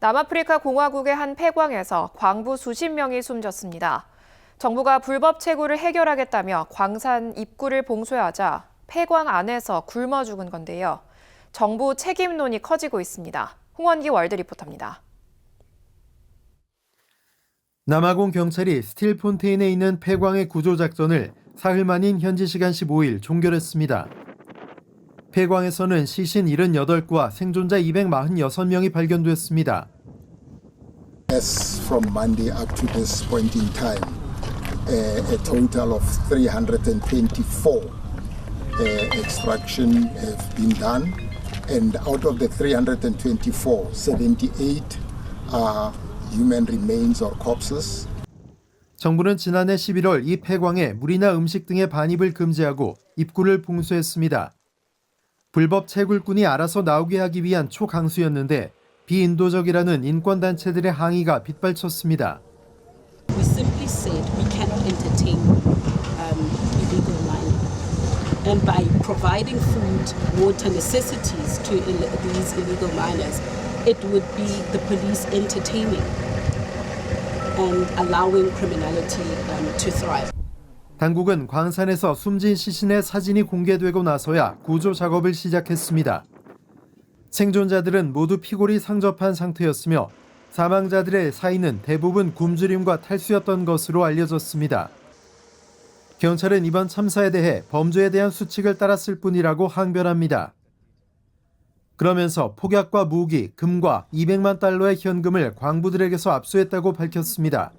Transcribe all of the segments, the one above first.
남아프리카 공화국의 한 폐광에서 광부 수십 명이 숨졌습니다. 정부가 불법 채굴을 해결하겠다며 광산 입구를 봉쇄하자 폐광 안에서 굶어 죽은 건데요. 정부 책임론이 커지고 있습니다. 홍원기 월드 리포터입니다. 남아공 경찰이 스틸 폰테인에 있는 폐광의 구조 작전을 사흘 만인 현지 시간 15일 종결했습니다. 폐광에서는 시신 78구와 생존자 246명이 발견됐습니다. As from Monday up to this point in time, uh, a total of 324 uh, extraction have been done, and out of the 324, 78 are human remains or corpses. 정부는 지난해 11월 이 폐광에 물이나 음식 등의 반입을 금지하고 입구를 봉쇄했습니다. 불법 채굴꾼이 알아서 나오게 하기 위한 초강수였는데 비인도적이라는 인권단체들의 항의가 빗발쳤습니다. We simply said we cannot entertain um, illegal mining. And by providing food, water, necessities to these illegal miners, it would be the police entertaining and allowing criminality um, to thrive. 당국은 광산에서 숨진 시신의 사진이 공개되고 나서야 구조 작업을 시작했습니다. 생존자들은 모두 피골이 상접한 상태였으며 사망자들의 사이는 대부분 굶주림과 탈수였던 것으로 알려졌습니다. 경찰은 이번 참사에 대해 범죄에 대한 수칙을 따랐을 뿐이라고 항변합니다. 그러면서 폭약과 무기, 금과 200만 달러의 현금을 광부들에게서 압수했다고 밝혔습니다.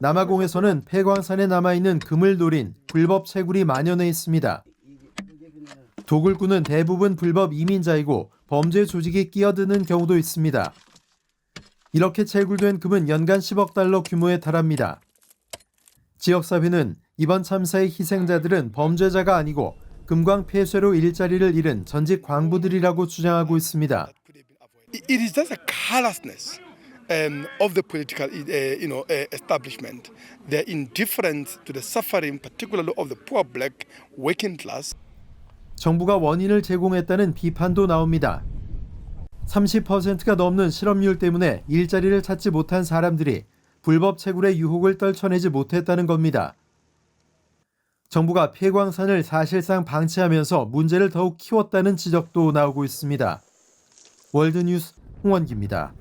남아공에서는 폐광산에 남아있는 금을 노린 불법 채굴이 만연해 있습니다. 도굴꾼은 대부분 불법 이민자이고 범죄 조직이 끼어드는 경우도 있습니다. 이렇게 채굴된 금은 연간 10억 달러 규모에 달합니다. 지역사회는 이번 참사의 희생자들은 범죄자가 아니고 금광 폐쇄로 일자리를 잃은 전직 광부들이라고 주장하고 있습니다. it is just a callousness um, of the political uh, you know, uh, establishment, their indifference to the suffering, particularly of the poor black working class. 정부가 원인을 제공했다는 비판도 나옵니다. 30%가 넘는 실업률 때문에 일자리를 찾지 못한 사람들이 불법 채굴의 유혹을 떨쳐내지 못했다는 겁니다. 정부가 폐광산을 사실상 방치하면서 문제를 더욱 키웠다는 지적도 나오고 있습니다. 월드뉴스 홍원기입니다.